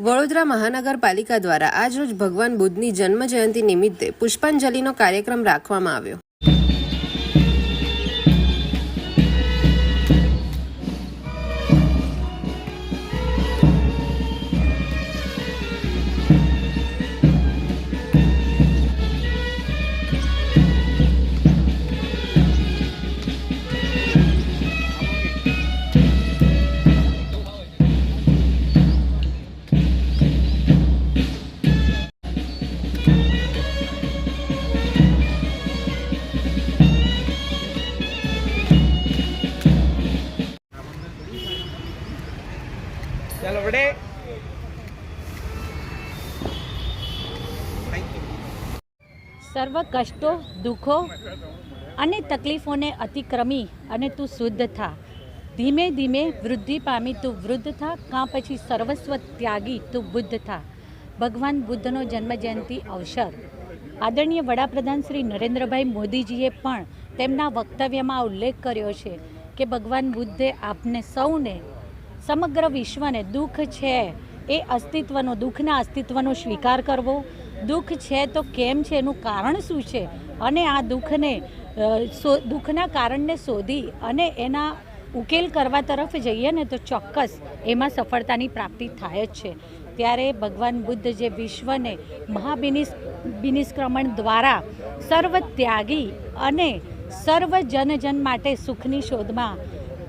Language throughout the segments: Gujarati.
વડોદરા મહાનગરપાલિકા દ્વારા આજરોજ ભગવાન બુદ્ધની જન્મ જયંતિ નિમિત્તે પુષ્પાંજલિનો કાર્યક્રમ રાખવામાં આવ્યો. ચાલો, વડે. સર્વ કષ્ટો, દુઃખો અને તકલીફોને અતિક્રમી અને તું શુદ્ધ થા. ધીમે ધીમે વૃદ્ધિ પામી તું વૃદ્ધ થા, કાં પછી સર્વસ્વ ત્યાગી તું બુદ્ધ થા. ભગવાન બુદ્ધનો જન્મજયંતિ અવસર. આદરણીય વડાપ્રધાન શ્રી નરેન્દ્રભાઈ મોદીજીએ પણ તેમના વક્તવ્યમાં ઉલ્લેખ કર્યો છે કે ભગવાન બુદ્ધે આપને સૌને સમગ્ર વિશ્વને દુઃખ છે એ અસ્તિત્વનો, દુઃખના અસ્તિત્વનો સ્વીકાર કરવો. દુઃખ છે તો કેમ છે? એનું કારણ શું છે? અને આ દુઃખને દુઃખના કારણને શોધી અને એના ઉકેલ કરવા તરફ જઈએ ને તો ચોક્કસ એમાં સફળતાની પ્રાપ્તિ થાય જ છે. ત્યારે ભગવાન બુદ્ધ જે વિશ્વને મહાબિનિસ, બિનિષ્ક્રમણ દ્વારા સર્વ ત્યાગી અને સર્વ જન જન માટે સુખની શોધમાં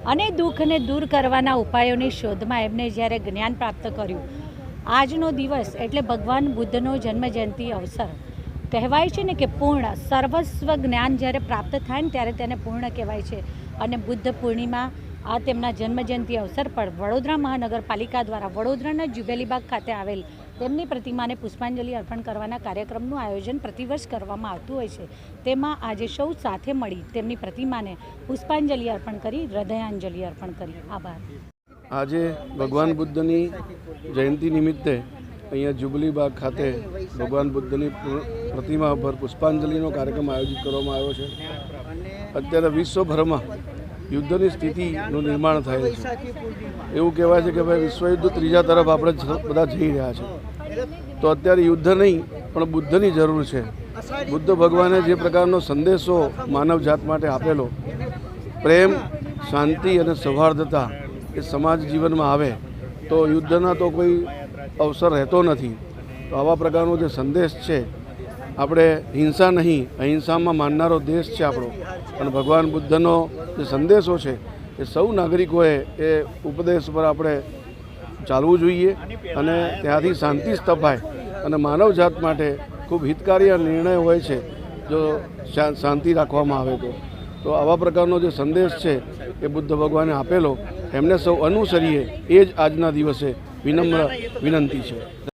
અને દુઃખને દૂર કરવાના ઉપાયોની શોધમાં એમને જ્યારે જ્ઞાન પ્રાપ્ત કર્યું. આજનો દિવસ એટલે ભગવાન બુદ્ધનો જન્મજયંતિ અવસર. કહેવાય છે ને કે પૂર્ણ, સર્વસ્વ જ્ઞાન જ્યારે પ્રાપ્ત થાય ને ત્યારે તેને પૂર્ણ કહેવાય છે. અને બુદ્ધ પૂર્ણિમા આ તેમના જન્મજયંતિ અવસર પર વડોદરા મહાનગરપાલિકા દ્વારા વડોદરાના જુબેલીબાગ ખાતે આવેલ તેમની પ્રતિમાને પુષ્પાંજલિ અર્પણ કરવાના કાર્યક્રમનું આયોજન પ્રતિવર્ષ કરવામાં આવતું હોય છે. તેમાં આજે સૌ સાથે મળી તેમની પ્રતિમાને પુષ્પાંજલિ અર્પણ કરી, હૃદયાંજલિ અર્પણ કરી. આભાર. આજે ભગવાન બુદ્ધની જયંતિ નિમિત્તે અહીંયા જુબલી બાગ ખાતે ભગવાન બુદ્ધની પ્રતિમા પર પુષ્પાંજલિનો કાર્યક્રમ આયોજિત કરવામાં આવ્યો છે. અત્યારે વિશ્વભરમાં યુદ્ધની સ્થિતિનું નિર્માણ થાય છે. એવું કહેવાય છે કે ભાઈ વિશ્વયુદ્ધ ત્રીજા તરફ આપણે બધા જઈ રહ્યા છે. તો અત્યારે યુદ્ધ નહીં, પણ બુદ્ધની જરૂર છે. બુદ્ધ ભગવાને જે પ્રકારનો સંદેશો માનવ જાત માટે આપેલો, પ્રેમ, શાંતિ અને સૌહાર્દતા એ સમાજ જીવનમાં આવે, તો યુદ્ધના તો કોઈ અવસર રહેતો નથી. તો આવા પ્રકારનો જે સંદેશ છે આપણે હિંસા નહીં, અહિંસામાં માનનારો દેશ છે આપણો. અને ભગવાન બુદ્ધનો જે સંદેશો છે, એ સૌ નાગરિકોએ એ ઉપદેશ પર આપણે ચાલવું જોઈએ અને ત્યાંથી શાંતિ સ્થપાય. અને માનવજાત માટે ખૂબ હિતકારી નિર્ણય હોય છે, જો શાંતિ રાખવામાં આવે તો. તો આવા પ્રકારનો જે સંદેશ છે, એ બુદ્ધ ભગવાને આપેલો, એમને સૌ અનુસરીએ. એ જ આજના દિવસે વિનમ્ર વિનંતી છે.